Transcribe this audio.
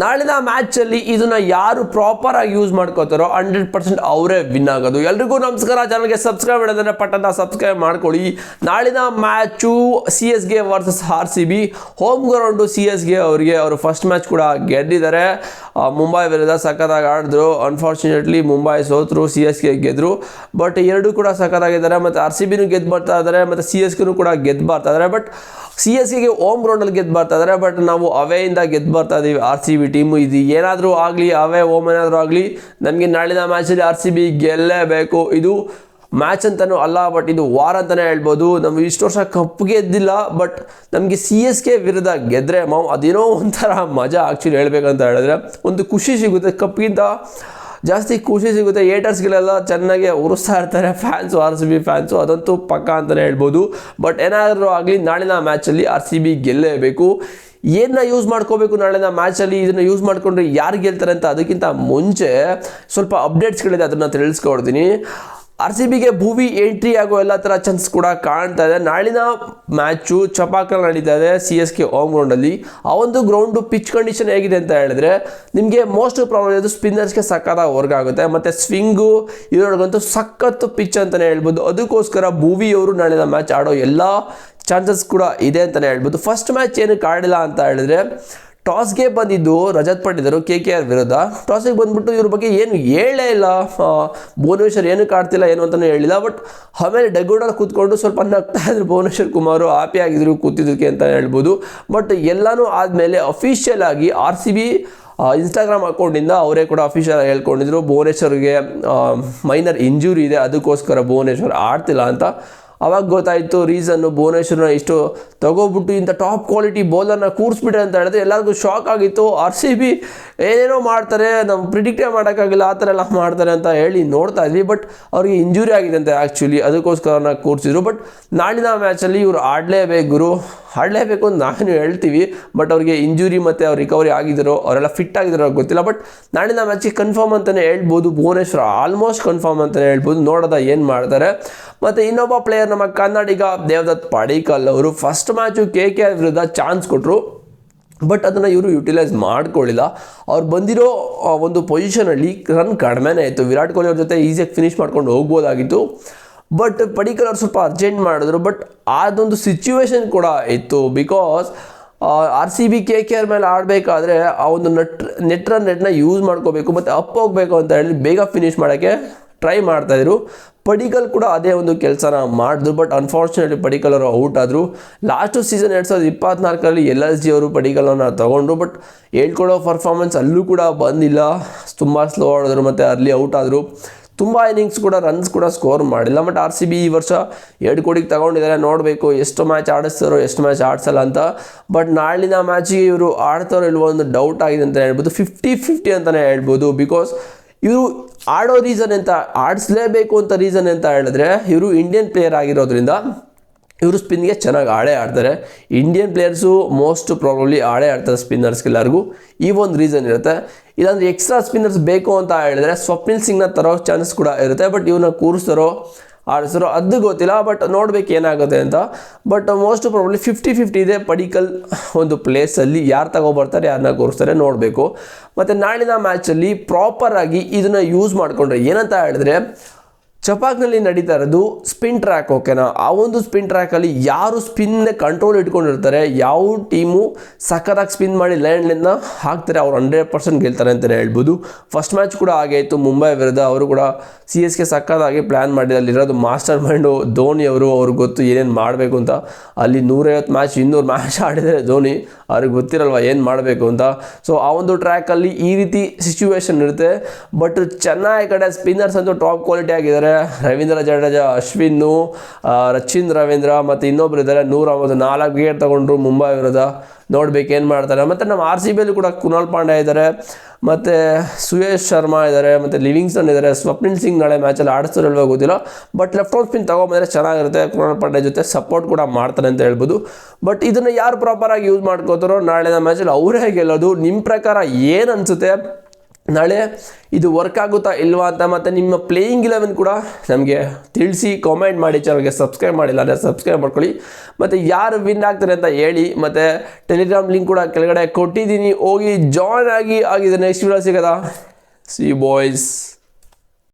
ನಾಳಿನ ಮ್ಯಾಚಲ್ಲಿ ಇದನ್ನ ಯಾರು ಪ್ರಾಪರ್ ಆಗಿ ಯೂಸ್ ಮಾಡ್ಕೋತಾರೋ ಹಂಡ್ರೆಡ್ ಪರ್ಸೆಂಟ್ ಅವರೇ ವಿನ್ ಆಗೋದು. ಎಲ್ರಿಗೂ ನಮಸ್ಕಾರ. ಚಾನಲ್ಗೆ ಸಬ್ಸ್ಕ್ರೈಬ್ ಮಾಡೋದನ್ನ ಪಟ್ಟಂತ ಸಬ್ಸ್ಕ್ರೈಬ್ ಮಾಡ್ಕೊಳ್ಳಿ. ನಾಳಿನ ಮ್ಯಾಚು ಸಿ ಎಸ್ಗೆ versus R C B home ground C ಎಸ್ಗೆ ಅವರಿಗೆ ಅವರು ಫಸ್ಟ್ ಮ್ಯಾಚ್ ಕೂಡ ಗೆದ್ದಿದ್ದಾರೆ. ಮುಂಬೈ ವಿರುದ್ಧ ಸಖತ್ತಾಗಿ ಆಡಿದ್ರು. ಅನ್ಫಾರ್ಚುನೇಟ್ಲಿ ಮುಂಬೈ ಸೋತರು ಸಿ ಎಸ್ಗೆ ಗೆದ್ರು. ಬಟ್ ಎರಡು ಕೂಡ ಸಖತ್ತಾಗಿದ್ದಾರೆ. ಮತ್ತು ಆರ್ ಸಿ ಬಿನೂ ಗೆದ್ದು ಬರ್ತಾ ಇದ್ದಾರೆ. ಮತ್ತು ಸಿ ಎಸ್ ಕೂಡ ಗೆದ್ದು ಬರ್ತಾ ಇದ್ದಾರೆ. ಬಟ್ ಸಿ ಎಸ್ಗೆ ಹೋಮ್ ಗ್ರೌಂಡಲ್ಲಿ ಗೆದ್ದು ಬರ್ತಾ ಇದ್ದಾರೆ. ಬಟ್ ನಾವು ಅವೆಯಿಂದ ಗೆದ್ದು ಬರ್ತಾ ಇದ್ದೀವಿ ಆರ್ ಸಿ ಟೀಮು ಇದು ಏನಾದರೂ ಆಗಲಿ, ಅವೇ ಓಮ್ ಏನಾದರೂ ಆಗಲಿ ನಮಗೆ ನಾಳಿನ ಮ್ಯಾಚಲ್ಲಿ ಆರ್ ಸಿ ಬಿ ಗೆಲ್ಲಲೇಬೇಕು ಇದು ಮ್ಯಾಚ್ ಅಂತಲೂ ಅಲ್ಲ, ಬಟ್ ಇದು ವಾರ ಅಂತಲೇ ಹೇಳ್ಬೋದು. ನಾವು ಇಷ್ಟು ವರ್ಷ ಕಪ್ ಗೆದ್ದಿಲ್ಲ, ಬಟ್ ನಮಗೆ ಸಿ ಎಸ್ ಕೆ ವಿರುದ್ಧ ಗೆದ್ದರೆ ಮಾವು ಅದೇನೋ ಒಂಥರ ಮಜಾ ಆ್ಯಕ್ಚುಲಿ ಹೇಳ್ಬೇಕಂತ ಹೇಳಿದ್ರೆ, ಒಂದು ಖುಷಿ ಸಿಗುತ್ತೆ. ಕಪ್ಗಿಂತ ಜಾಸ್ತಿ ಖುಷಿ ಸಿಗುತ್ತೆ. ಏಟರ್ಸ್ಗಳೆಲ್ಲ ಚೆನ್ನಾಗಿ ಉರಿಸ್ತಾ ಇರ್ತಾರೆ fans, R C B fans, ಅದಂತೂ ಪಕ್ಕ ಅಂತಲೇ ಹೇಳ್ಬೋದು. ಬಟ್ ಏನಾದರೂ ಆಗಲಿ, ನಾಳಿನ ಮ್ಯಾಚಲ್ಲಿ ಆರ್ ಸಿ ಬಿ ಗೆಲ್ಲೇಬೇಕು. ಏನನ್ನ ಯೂಸ್ ಮಾಡ್ಕೋಬೇಕು ನಾಳಿನ ಮ್ಯಾಚಲ್ಲಿ ಇದನ್ನು ಯೂಸ್ ಮಾಡಿಕೊಂಡ್ರೆ ಯಾರು ಗೆಲ್ತಾರೆ ಅಂತ ಅದಕ್ಕಿಂತ ಮುಂಚೆ ಸ್ವಲ್ಪ ಅಪ್ಡೇಟ್ಸ್ಗಳಿದೆ ಅದನ್ನು ತಿಳಿಸ್ಕೊಡ್ತೀನಿ ಆರ್ ಸಿ ಬಿಗೆ ಭೂವಿ ಎಂಟ್ರಿ ಆಗೋ ಎಲ್ಲ ಥರ ಚಾನ್ಸ್ ಕೂಡ ಕಾಣ್ತಾ ಇದೆ. ನಾಳಿನ ಮ್ಯಾಚು ಚಪಾಕಲ್ ನಡೀತಾ ಇದೆ ಸಿ ಎಸ್ ಕೆ ಹೋಮ್ ಗ್ರೌಂಡಲ್ಲಿ ಆ ಒಂದು ಗ್ರೌಂಡು ಪಿಚ್ ಕಂಡೀಷನ್ ಹೇಗಿದೆ ಅಂತ ಹೇಳಿದ್ರೆ ನಿಮಗೆ ಮೋಸ್ಟ್ ಪ್ರಾಬ್ಲಮ್ ಇದು ಸ್ಪಿನ್ನರ್ಸ್ಗೆ ಸಕ್ಕತ್ತಾಗಿ ವರ್ಕ್ ಆಗುತ್ತೆ ಮತ್ತು ಸ್ವಿಂಗು ಇವ್ರಿಗಂತೂ ಸಖತ್ತು ಪಿಚ್ ಅಂತಲೇ ಹೇಳ್ಬೋದು. ಅದಕ್ಕೋಸ್ಕರ ಭೂವಿ ಅವರು ನಾಳಿನ ಮ್ಯಾಚ್ ಆಡೋ ಎಲ್ಲ ಚಾನ್ಸಸ್ ಕೂಡ ಇದೆ ಅಂತಲೇ ಹೇಳ್ಬೋದು. ಫಸ್ಟ್ ಮ್ಯಾಚ್ ಏನು ಆಡಿಲ್ಲ ಅಂತ ಹೇಳಿದ್ರೆ ಟಾಸ್ಗೆ ಬಂದಿದ್ದು Rajat Patidar K K R ವಿರುದ್ಧ. ಟಾಸಿಗೆ ಬಂದ್ಬಿಟ್ಟು ಇವ್ರ ಬಗ್ಗೆ ಏನು ಹೇಳೇ ಇಲ್ಲ. ಭುವನೇಶ್ವರ್ ಏನಕ್ಕೆ ಆಡ್ತಿಲ್ಲ ಏನು ಅಂತಲೂ ಹೇಳಿಲ್ಲ. ಬಟ್ ಆಮೇಲೆ ಡಗೋಡಲ್ಲಿ ಕೂತ್ಕೊಂಡು ಸ್ವಲ್ಪ ನಗ್ತಾ ಇದ್ರು ಭುವನೇಶ್ವರ್ ಕುಮಾರು ಹ್ಯಾಪಿ ಆಗಿದ್ರು ಕೂತಿದ್ದಕ್ಕೆ ಅಂತ ಹೇಳ್ಬೋದು. ಬಟ್ ಎಲ್ಲನೂ ಆದಮೇಲೆ ಅಫಿಷಿಯಲ್ ಆಗಿ ಆರ್ ಸಿ ಬಿ ಇನ್ಸ್ಟಾಗ್ರಾಮ್ ಅಕೌಂಟಿಂದ ಅವರೇ ಕೂಡ ಅಫಿಷಿಯಲ್ ಆಗಿ ಹೇಳ್ಕೊಂಡಿದ್ರು. ಭುವನೇಶ್ವರ್ಗೆ ಮೈನರ್ ಇಂಜುರಿ ಇದೆ. ಅದಕ್ಕೋಸ್ಕರ ಭುವನೇಶ್ವರ್ ಆಡ್ತಿಲ್ಲ ಅಂತ ಅವಾಗ ಗೊತ್ತಾಯಿತು ರೀಸನ್ನು ಭುವನೇಶ್ವರನ ಇಷ್ಟು ತಗೋಬಿಟ್ಟು ಇಂಥ ಟಾಪ್ ಕ್ವಾಲಿಟಿ ಬೌಲರ್ನ ಕೂರಿಸ್ಬಿಟ್ರೆ ಅಂತ ಹೇಳಿದ್ರೆ ಎಲ್ಲರಿಗೂ ಶಾಕ್ ಆಗಿತ್ತು. ಆರ್ ಸಿ ಬಿ ಏನೇನೋ ಮಾಡ್ತಾರೆ ನಾವು ಪ್ರಿಡಿಕ್ಟೇ ಮಾಡೋಕ್ಕಾಗಿಲ್ಲ, ಆ ಥರ ಎಲ್ಲ ಮಾಡ್ತಾರೆ ಅಂತ ಹೇಳಿ ನೋಡ್ತಾ ಇದ್ವಿ. ಬಟ್ ಅವ್ರಿಗೆ ಇಂಜುರಿ ಆಗಿದೆ ಅಂತ ಆ್ಯಕ್ಚುಲಿ ಅದಕ್ಕೋಸ್ಕರ ನಾವು ಕೂರಿಸಿದ್ರು. ಬಟ್ ನಾಳಿನ ಮ್ಯಾಚಲ್ಲಿ ಇವರು ಆಡಲೇಬೇಕು ಗುರು. ಆಡಲೇಬೇಕು ಅಂತ ನಾನು ಹೇಳ್ತೀವಿ. ಬಟ್ ಅವ್ರಿಗೆ ಇಂಜುರಿ ಮತ್ತು ಅವ್ರು ರಿಕವರಿ ಆಗಿದ್ದಾರೋ ಅವರೆಲ್ಲ ಫಿಟ್ ಆಗಿದ್ದಾರೋ ಗೊತ್ತಿಲ್ಲ. ಬಟ್ ನಾಳಿನ ಮ್ಯಾಚಿಗೆ ಕನ್ಫರ್ಮ್ ಅಂತಲೇ ಹೇಳ್ಬೋದು. ಭುವನೇಶ್ವರ ಆಲ್ಮೋಸ್ಟ್ ಕನ್ಫರ್ಮ್ ಅಂತಲೇ ಹೇಳ್ಬೋದು. ನೋಡೋದ ಏನು ಮಾಡ್ತಾರೆ. ಮತ್ತು ಇನ್ನೊಬ್ಬ ಪ್ಲೇಯರ್ ನಮ್ಮ ಕನ್ನಡಿಗ ದೇವದತ್ ಪಡಿಕಲ್ ಅವರು first match K K R ವಿರುದ್ಧ ಚಾನ್ಸ್ ಕೊಟ್ಟರು ಬಟ್ ಅದನ್ನು ಇವರು ಯುಟಿಲೈಸ್ ಮಾಡ್ಕೊಳ್ಳಿಲ್ಲ. ಅವ್ರು ಬಂದಿರೋ ಒಂದು ಪೊಸಿಷನಲ್ಲಿ ರನ್ ಕಡಿಮೆನೇ ಇತ್ತು. ವಿರಾಟ್ ಕೊಹ್ಲಿ ಅವ್ರ ಜೊತೆ ಈಸಿಯಾಗಿ ಫಿನಿಶ್ ಮಾಡ್ಕೊಂಡು ಹೋಗ್ಬೋದಾಗಿತ್ತು. ಬಟ್ ಪಡಿಕಲ್ ಅವ್ರು ಸ್ವಲ್ಪ ಅರ್ಜೆಂಟ್ ಮಾಡಿದ್ರು. ಬಟ್ ಅದೊಂದು ಸಿಚುವೇಶನ್ ಕೂಡ ಇತ್ತು. Because R C B K K R ಮೇಲೆ ಆಡಬೇಕಾದ್ರೆ ಆ ಒಂದು ನಟ್ ನೆಟ್ ರನ್ ನೆಟ್ನ ಯೂಸ್ ಮಾಡ್ಕೋಬೇಕು, ಮತ್ತು ಅಪ್ ಹೋಗಬೇಕು ಅಂತ ಹೇಳಿ ಬೇಗ ಫಿನಿಶ್ ಮಾಡೋಕ್ಕೆ ಟ್ರೈ ಮಾಡ್ತಾಯಿದ್ರು ಪಡಿಕಲ್ ಕೂಡ ಅದೇ ಒಂದು ಕೆಲಸನ ಮಾಡಿದ್ರು ಬಟ್ ಅನ್ಫಾರ್ಚುನೇಟ್ಲಿ ಪಡಿಕಲ್ ಅವರು ಔಟ್ ಆದರು. ಲಾಸ್ಟು ಸೀಸನ್ ಎರಡು ಸಾವಿರದ ಇಪ್ಪತ್ತ್ನಾಲ್ಕರಲ್ಲಿ ಎಲ್ ಎಸ್ ಜಿ ಅವರು ಪಡಿಕಲನ್ನು ತಗೊಂಡ್ರು ಬಟ್ ಹೇಳ್ಕೊಡೋ ಪರ್ಫಾರ್ಮೆನ್ಸ್ ಅಲ್ಲೂ ಕೂಡ ಬಂದಿಲ್ಲ. ತುಂಬ ಸ್ಲೋ ಆಡಿದ್ರು ಮತ್ತು ಅಲ್ಲಿ ಔಟ್ ಆದರು. ತುಂಬ ಇನ್ನಿಂಗ್ಸ್ ಕೂಡ ರನ್ಸ್ ಕೂಡ ಸ್ಕೋರ್ ಮಾಡಿಲ್ಲ ಬಟ್ ಆರ್ ಸಿ ಬಿ ಈ ವರ್ಷ ಎರಡು ಕೋಟಿಗೆ ತಗೊಂಡಿದ್ದಾರೆ. ನೋಡಬೇಕು ಎಷ್ಟು ಮ್ಯಾಚ್ ಆಡಿಸ್ತಾರೋ, ಎಷ್ಟು ಮ್ಯಾಚ್ ಆಡಿಸಲ್ಲ ಅಂತ. ಬಟ್ ನಾಳಿನ ಮ್ಯಾಚಿಗೆ ಇವರು ಆಡ್ತಾರೋ ಇಲ್ವೋ ಒಂದು ಡೌಟ್ ಆಗಿದೆ ಅಂತ ಹೇಳ್ಬೋದು. ಫಿಫ್ಟಿ ಫಿಫ್ಟಿ ಅಂತಲೇ ಹೇಳ್ಬೋದು ಬಿಕಾಸ್ ಇವರು ಆಡೋ ರೀಸನ್ ಅಂತ ಆಡಿಸ್ಲೇಬೇಕು ಅಂತ ರೀಸನ್ ಅಂತ ಹೇಳಿದ್ರೆ, ಇವರು ಇಂಡಿಯನ್ ಪ್ಲೇಯರ್ ಆಗಿರೋದ್ರಿಂದ ಇವರು ಸ್ಪಿನ್ಗೆ ಚೆನ್ನಾಗಿ ಆಳೆ ಆಡ್ತಾರೆ. ಇಂಡಿಯನ್ ಪ್ಲೇಯರ್ಸು ಮೋಸ್ಟ್ ಪ್ರಾಬ್ಲಮ್ಲಿ ಆಳೆ ಆಡ್ತಾರೆ ಸ್ಪಿನ್ನರ್ಸ್ಗೆಲ್ಲರಿಗೂ ಈ ಒಂದು ರೀಸನ್ ಇರುತ್ತೆ. ಇಲ್ಲಾಂದರೆ ಎಕ್ಸ್ಟ್ರಾ ಸ್ಪಿನ್ನರ್ಸ್ ಬೇಕು ಅಂತ ಹೇಳಿದ್ರೆ ಸ್ವಪ್ನಿಲ್ ಸಿಂಗ್ನ ತರೋ ಚಾನ್ಸ್ ಕೂಡ ಇರುತ್ತೆ ಬಟ್ ಇವನ್ನ ಕೂರಿಸ್ತಾರೋ ಆಡಿಸ್ತಾರೋ ಅದು ಗೊತ್ತಿಲ್ಲ ಬಟ್ ನೋಡ್ಬೇಕು ಏನಾಗುತ್ತೆ ಅಂತ. But most probably fifty fifty ಇದೆ ಪಡಿಕಲ್ ಒಂದು ಪ್ಲೇಸಲ್ಲಿ ಯಾರು ತಗೊಬರ್ತಾರೆ ಯಾರನ್ನ ಕೂರಿಸ್ತಾರೆ ನೋಡಬೇಕು. ಮತ್ತು ನಾಳಿನ ಮ್ಯಾಚಲ್ಲಿ ಪ್ರಾಪರಾಗಿ ಇದನ್ನು ಯೂಸ್ ಮಾಡಿಕೊಂಡ್ರೆ ಏನಂತ ಹೇಳಿದ್ರೆ ಚಪಾಕ್ನಲ್ಲಿ ನಡೀತಾ ಇರೋದು ಸ್ಪಿನ್ ಟ್ರ್ಯಾಕ್ ಓಕೆನಾ ಆ ಒಂದು ಸ್ಪಿನ್ ಟ್ರ್ಯಾಕಲ್ಲಿ ಯಾರು ಸ್ಪಿನ್ ಕಂಟ್ರೋಲ್ ಇಟ್ಕೊಂಡಿರ್ತಾರೆ, ಯಾವ ಟೀಮು ಸಖತ್ತಾಗಿ ಸ್ಪಿನ್ ಮಾಡಿ ಲ್ಯಾಂಡ್ಲಿಂದ ಹಾಕ್ತಾರೆ, ಅವ್ರು ಹಂಡ್ರೆಡ್ ಪರ್ಸೆಂಟ್ ಗೆಲ್ತಾರೆ ಅಂತಲೇ ಹೇಳ್ಬೋದು. ಫಸ್ಟ್ ಮ್ಯಾಚ್ ಕೂಡ ಹಾಗೆ ಮುಂಬೈ ವಿರುದ್ಧ ಅವರು ಕೂಡ ಸಿ ಎಸ್ ಕೆ ಸಖತ್ತಾಗಿ ಪ್ಲ್ಯಾನ್ ಮಾಡಿದೆ ಅಲ್ಲಿರೋದು ಮಾಸ್ಟರ್ ಮೈಂಡು ಧೋನಿ ಅವರು, ಅವ್ರಿಗೆ ಗೊತ್ತು ಏನೇನು ಮಾಡಬೇಕು ಅಂತ. ಅಲ್ಲಿ ನೂರೈವತ್ತು ಮ್ಯಾಚ್ ಇನ್ನೂರು ಮ್ಯಾಚ್ ಆಡಿದರೆ ಧೋನಿ ಅವ್ರಿಗೆ ಗೊತ್ತಿರಲ್ವ ಏನು ಮಾಡಬೇಕು ಅಂತ. ಸೊ ಆ ಒಂದು ಟ್ರ್ಯಾಕಲ್ಲಿ ಈ ರೀತಿ ಸಿಚುವೇಶನ್ ಇರುತ್ತೆ. ಬಟ್ ಚೆನ್ನೈ ಕಡೆ ಸ್ಪಿನ್ನರ್ಸ್ ಅಂತೂ ಟಾಪ್ ಕ್ವಾಲಿಟಿ ಆಗಿದ್ದಾರೆ. ರವೀಂದ್ರ ಜಡೇಜಾ, ಅಶ್ವಿನ್ನು ರಚಿನ್ ರವೀಂದ್ರ ಮತ್ತು ಇನ್ನೊಬ್ರು ಇದ್ದಾರೆ. ನೂರ ಒಂಬತ್ತು ನಾಲ್ಕು ವಿಕೆಟ್ ತಗೊಂಡ್ರು ಮುಂಬೈ ವಿರುದ್ಧ. ನೋಡ್ಬೇಕು ಏನು ಮಾಡ್ತಾರೆ. ಮತ್ತು ನಮ್ಮ ಆರ್ ಸಿ ಬಿಯಲ್ಲಿ ಕೂಡ ಕುನಾಲ್ ಪಾಂಡ್ಯ ಇದ್ದಾರೆ. ಮತ್ತು ಸುಯೇಶ್ ಶರ್ಮಾ ಇದ್ದಾರೆ. ಮತ್ತು ಲಿವಿಂಗ್ಸ್ಟನ್ ಇದ್ದಾರೆ. ಸ್ವಪ್ನಿಲ್ ಸಿಂಗ್ ನಾಳೆ ಮ್ಯಾಚಲ್ಲಿ ಆಡಿಸ್ತಾರಲ್ವೋ ಗೊತ್ತಿಲ್ಲ. ಬಟ್ ಲೆಫ್ಟ್ ಆನ್ ಸ್ಪಿನ್ ತೊಗೊಂಬಂದರೆ ಚೆನ್ನಾಗಿರುತ್ತೆ. ಕುನಾಲ್ ಪಾಂಡ್ಯ ಜೊತೆ ಸಪೋರ್ಟ್ ಕೂಡ ಮಾಡ್ತಾರೆ ಅಂತ ಹೇಳ್ಬೋದು. ಬಟ್ ಇದನ್ನು ಯಾರು ಪ್ರಾಪರಾಗಿ ಯೂಸ್ ಮಾಡ್ಕೋತಾರೋ ನಾಳಿನ ಮ್ಯಾಚಲ್ಲಿ ಅವರೇ ಗೆಲ್ಲೋದು. ನಿಮ್ಮ ಪ್ರಕಾರ ಏನು ಅನಿಸುತ್ತೆ? ನಾಳೆ ಇದು ವರ್ಕ್ ಆಗುತ್ತಾ ಇಲ್ವಾ ಅಂತ ಮತ್ತು ನಿಮ್ಮ ಪ್ಲೇಯಿಂಗ್ ಇಲೆವೆನ್ ಕೂಡ ನಮಗೆ ತಿಳಿಸಿ ಕಾಮೆಂಟ್ ಮಾಡಿ ಚಾನಲ್ಗೆ ಸಬ್ಸ್ಕ್ರೈಬ್ ಮಾಡಿಲ್ಲ ಅಂದರೆ ಸಬ್ಸ್ಕ್ರೈಬ್ ಮಾಡ್ಕೊಳ್ಳಿ. ಮತ್ತು ಯಾರು ವಿನ್ ಆಗ್ತಾರೆ ಅಂತ ಹೇಳಿ, ಮತ್ತು ಟೆಲಿಗ್ರಾಮ್ ಲಿಂಕ್ ಕೂಡ ಕೆಳಗಡೆ ಕೊಟ್ಟಿದ್ದೀನಿ. ಹೋಗಿ ಜಾಯ್ನ್ ಆಗಿ ಆಗಿದೆ ನೆಕ್ಸ್ಟ್ ವಿಡಿಯೋ ಸಿಗೋದಾ? See boys